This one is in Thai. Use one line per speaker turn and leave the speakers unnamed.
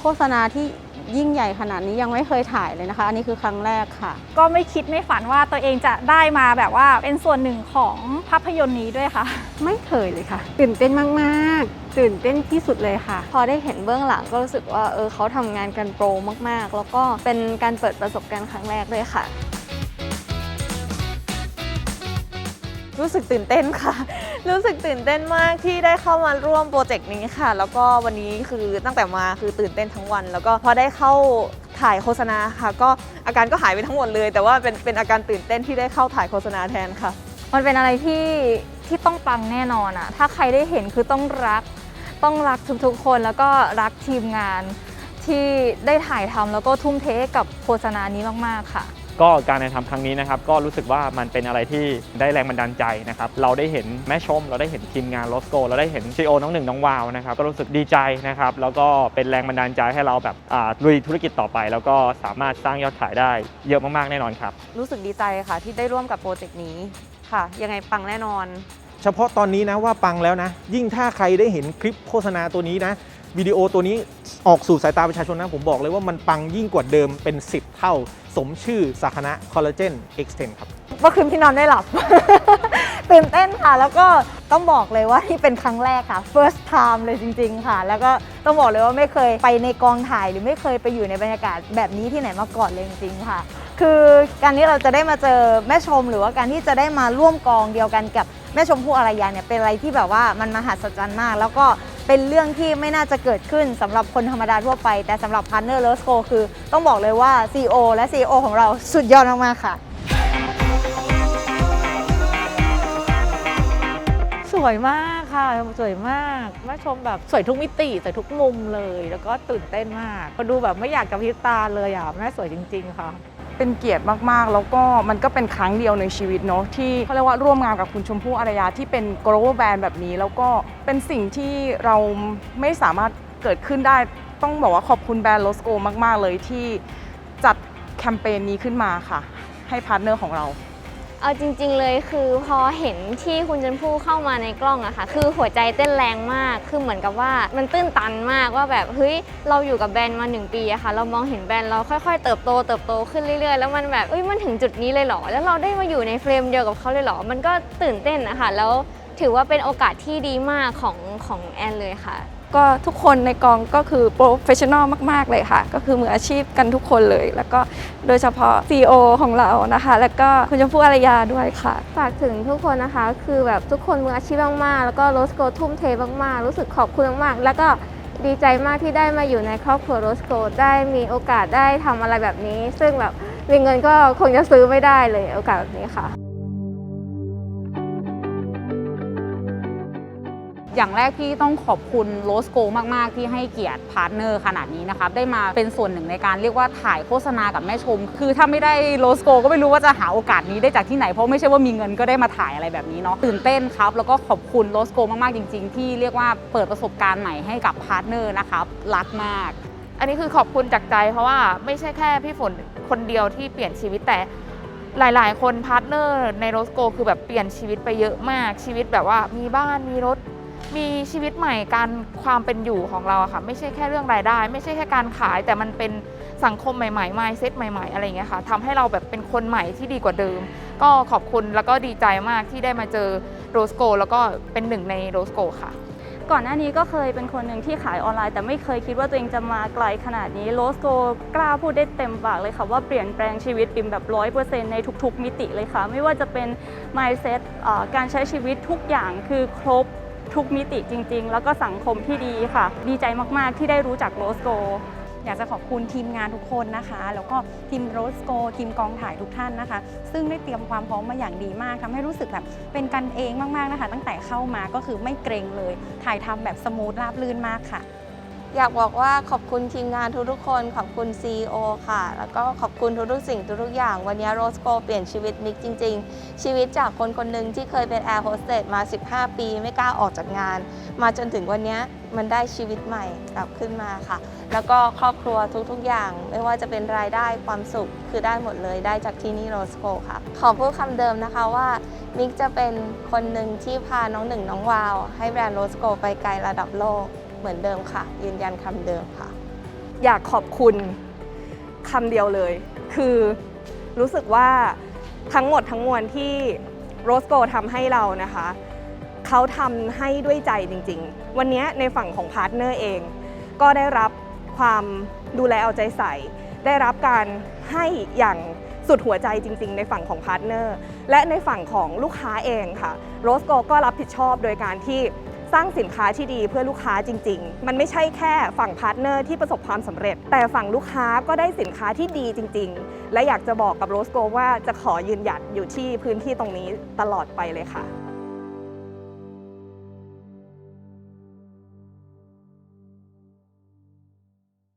โฆษณาที่ยิ่งใหญ่ขนาดนี้ยังไม่เคยถ่ายเลยนะคะ อันนี้คือครั้งแรกค่ะ
ก็ไม่คิดไม่ฝันว่าตัวเองจะได้มาแบบว่าเป็นส่วนหนึ่งของภาพยนตร์นี้ด้วยค่ะ
ไม่เคยเลยค่ะ ตื่นเต้นมากๆ ตื่นเต้นที่สุดเลยค่ะ
พอได้เห็นเบื้องหลังก็รู้สึกว่าเออเขาทำงานกันโปรมากๆ แล้วก็เป็นการเปิดประสบการณ์ครั้งแรกด้วยค่ะ
รู้สึกตื่นเต้นค่ะ รู้สึกตื่นเต้นมากที่ได้เข้ามาร่วมโปรเจกต์นี้ค่ะ แล้วก็วันนี้คือตั้งแต่มาคือตื่นเต้นทั้งวัน แล้วก็พอได้เข้าถ่ายโฆษณาค่ะ ก็อาการก็หายไปทั้งหมดเลย แต่ว่าเป็นเป็นอาการตื่นเต้นที่ได้เข้าถ่ายโฆษณาแทนค่ะ
มันเป็นอะไรที่ที่ต้องปังแน่นอนอะถ้าใครได้เห็นคือต้องรัก ต้องรักทุกๆคนแล้วก็รักทีมงานที่ได้ถ่ายทำแล้วก็ทุ่มเทกับโฆษณานี้มากๆค่ะ
ก็การถ่ายทำครั้งนี้นะครับก็รู้สึกว่ามันเป็นอะไรที่ได้แรงบันดาลใจนะครับเราได้เห็นแม่ชม เราได้เห็นทีมงานโลสโกเราได้เห็นซีโอน้องหนึ่งน้องวาวนะครับก็รู้สึกดีใจนะครับแล้วก็เป็นแรงบันดาลใจให้เราแบบอ่าลุยธุรกิจต่อไป แล้วก็สามารถสร้างยอดขายได้เยอะมากๆแน่นอนครับ
รู้สึกดีใจค่ะที่ได้ร่วมกับโปรเจกต์นี้ค่ะ ยังไงปังแน่นอน
เฉพาะตอนนี้นะว่าปังแล้วนะ ยิ่งถ้าใครได้เห็นคลิปโฆษณาตัวนี้นะวิดีโอตัวนี้ ออกสู่สายตาประชาชนนะผมบอกเลยว่ามันปังยิ่งกว่าเดิมเป็น 10 เท่า สมชื่อสาขณะคอลลาเจน X10 ครับ
เมื่อคืนพี่นอนได้หลับ ตื่นเต้นค่ะ แล้วก็ต้องบอกเลยว่าที่เป็นครั้งแรกค่ะ first time เลยจริง ๆ ค่ะ แล้วก็ต้องบอกเลยว่าไม่เคยไปในกองถ่ายหรือไม่เคยไปอยู่ในบรรยากาศแบบนี้ที่ไหนมาก่อนเลยจริงๆค่ะ คือการที่เราจะได้มาเจอแม่ชมหรือว่าการที่จะได้มาร่วมกองเดียวกันกับแม่ชมพู่อารยาเนี่ยเป็นอะไรที่แบบว่ามันมหัศจรรย์มาก แล้วก็ เป็นเรื่องที่ไม่น่าจะเกิดขึ้นสำหรับคนธรรมดาทั่วไป แต่สำหรับพาร์เนอร์เลสโกคือต้องบอกเลยว่า CEO และ CEO ของเราสุดยอดมากๆค่ะ
สวยมากค่ะ สวยมากม่ชมแบบสวยทุกมิติสวยทุกมุมเลย แล้วก็ตื่นเต้นมากพอดูแบบไม่อยากกระพริบตาเลยอะแม่สวยจริง ๆ ค่ะ
เป็นเกียรติมากๆ แล้วก็มันก็เป็นครั้งเดียวในชีวิตเนาะที่เขาเรียกว่าร่วมงานกับคุณชมพู่อารยาที่เป็น global brand แบบนี้ แล้วก็เป็นสิ่งที่เราไม่สามารถเกิดขึ้นได้ ต้องบอกว่าขอบคุณแบรนด์โลสโกมาก ๆ เลยที่จัดแคมเปญนี้ขึ้นมาค่ะ ให้พาร์ทเนอร์ของเรา
เอาจริง ๆ เลยคือพอเห็นที่คุณจันพู่เข้ามาในกล้องอะค่ะ คือหัวใจเต้นแรงมาก คือเหมือนกับว่ามันตื้นตันมากว่าแบบเฮ้ยเราอยู่กับแบรนด์มาหนึ่งปีอะค่ะ เรามองเห็นแบรนด์เราค่อยๆ เติบโตเติบโตขึ้นเรื่อยๆ แล้วมันแบบเอ้ยมันถึงจุดนี้เลยเหรอ แล้วเราได้มาอยู่ในเฟรมเดียวกับเขาเลยเหรอ มันก็ตื่นเต้นนะคะแล้วถือว่าเป็นโอกาสที่ดีมากของของแอนเลยค่ะ
ก็ทุกคนในกองก็คือโปรเฟชชั่นอลมาก ๆ เลยค่ะ ก็คือมืออาชีพกันทุกคนเลย แล้วก็โดยเฉพาะ CEO ของเรานะคะ แล้วก็คุณชมพู่อารยาด้วยค่ะ
ฝากถึงทุกคนนะคะ คือแบบทุกคนมืออาชีพมาก ๆ แล้วก็โรสโกทุ่มเทมาก ๆ รู้สึกขอบคุณมาก ๆ แล้วก็ดีใจมากที่ได้มาอยู่ในครอบครัวโรสโกได้มีโอกาสได้ทำอะไรแบบนี้ ซึ่งแบบมีเงินก็คงจะซื้อไม่ได้เลยโอกาสแบบนี้ค่ะ
อย่างแรกที่ต้องขอบคุณโลสโกมาก ๆ ที่ให้เกียรติพาร์ทเนอร์ขนาดนี้นะครับได้มาเป็นส่วนหนึ่งในการเรียกว่าถ่ายโฆษณากับแม่ชม คือถ้าไม่ได้โลสโกก็ไม่รู้ว่าจะหาโอกาสนี้ได้จากที่ไหน เพราะไม่ใช่ว่ามีเงินก็ได้มาถ่ายอะไรแบบนี้เนาะตื่นเต้นครับ แล้วก็ขอบคุณโลสโกมากๆจริง ๆ ที่เรียกว่าเปิดประสบการณ์ใหม่ให้กับพาร์ทเนอร์นะครับรักมาก
อันนี้คือขอบคุณจากใจ เพราะว่าไม่ใช่แค่พี่ฝนคนเดียวที่เปลี่ยนชีวิตแต่หลาย ๆ คนพาร์ทเนอร์ในโรสโกคือแบบเปลี่ยนชีวิตไปเยอะมากชีวิตแบบว่ามีบ้านมีรถ มีชีวิตใหม่การความเป็นอยู่ของเราอะค่ะ ไม่ใช่แค่เรื่องรายได้ ไม่ใช่แค่การขาย แต่มันเป็นสังคมใหม่ๆ mindset ใหม่ ๆ อะไรอย่างเงี้ยค่ะทำให้เราแบบเป็นคนใหม่ที่ดีกว่าเดิม ก็ขอบคุณแล้วก็ดีใจมากที่ได้มาเจอโรสโกแล้วก็เป็นหนึ่งในโรสโกค่ะ
ก่อนหน้านี้ก็เคยเป็นคนหนึ่งที่ขายออนไลน์ แต่ไม่เคยคิดว่าตัวเองจะมาไกลขนาดนี้โลสโกกล้าพูดได้เต็มปากเลยค่ะ ว่าเปลี่ยนแปลงชีวิตปิมแบบร้อยเปอร์เซ็นต์ในทุก ๆ มิติเลยค่ะ ไม่ว่าจะเป็น mindset เอ่อการใช้ชีวิตทุกอย่างคือครบ ทุกมิติจริง ๆ แล้วก็สังคมที่ดีค่ะ ดีใจมากๆที่ได้รู้จักโรสโก
อยากจะขอบคุณทีมงานทุกคนนะคะ แล้วก็ทีมโรสโกทีมกองถ่ายทุกท่านนะคะ ซึ่งได้เตรียมความพร้อมมาอย่างดีมากทำให้รู้สึกแบบเป็นกันเองมากๆนะคะ ตั้งแต่เข้ามาก็คือไม่เกรงเลย ถ่ายทำแบบสมูทราบลื่นมากค่ะ
อยากบอกว่าขอบคุณทีมงานทุกๆคน ขอบคุณ CEO ค่ะ แล้วก็ขอบคุณทุกๆสิ่งทุกๆอย่าง วันนี้โรสโกเปลี่ยนชีวิตมิกจริง ๆ ชีวิตจากคนคนหนึ่งที่เคยเป็นแอร์โฮสเตสมา 15 ปี ไม่กล้าออกจากงาน มาจนถึงวันนี้มันได้ชีวิตใหม่กลับขึ้นมาค่ะ แล้วก็ครอบครัวทุกๆอย่าง ไม่ว่าจะเป็นรายได้ความสุขคือได้หมดเลยได้จากที่นี่โรสโกค่ะ ขอพูดคำเดิมนะคะว่ามิกจะเป็นคนหนึ่งที่พาน้องหนึ่งน้องวาว ให้แบรนด์โรสโกไปไกลระดับโลก เหมือนเดิมค่ะ ยืนยันคำเดิมค่ะ
อยากขอบคุณคำเดียวเลย คือรู้สึกว่าทั้งหมดทั้งมวลที่โรสโกทำให้เรานะคะ เขาทำให้ด้วยใจจริง ๆ วันนี้ในฝั่งของพาร์ทเนอร์เอง ก็ได้รับความดูแลเอาใจใส่ ได้รับการให้อย่างสุดหัวใจจริง ๆ ในฝั่งของพาร์ทเนอร์และในฝั่งของลูกค้าเองค่ะโรสโกก็รับผิดชอบโดยการที่ สร้างสินค้าที่ดีเพื่อลูกค้าจริง ๆ มันไม่ใช่แค่ฝั่งพาร์ทเนอร์ที่ประสบความสำเร็จ แต่ฝั่งลูกค้าก็ได้สินค้าที่ดีจริง ๆ และอยากจะบอกกับโรสโกว่าจะขอยืนหยัดอยู่ที่พื้นที่ตรงนี้ตลอดไปเลยค่ะ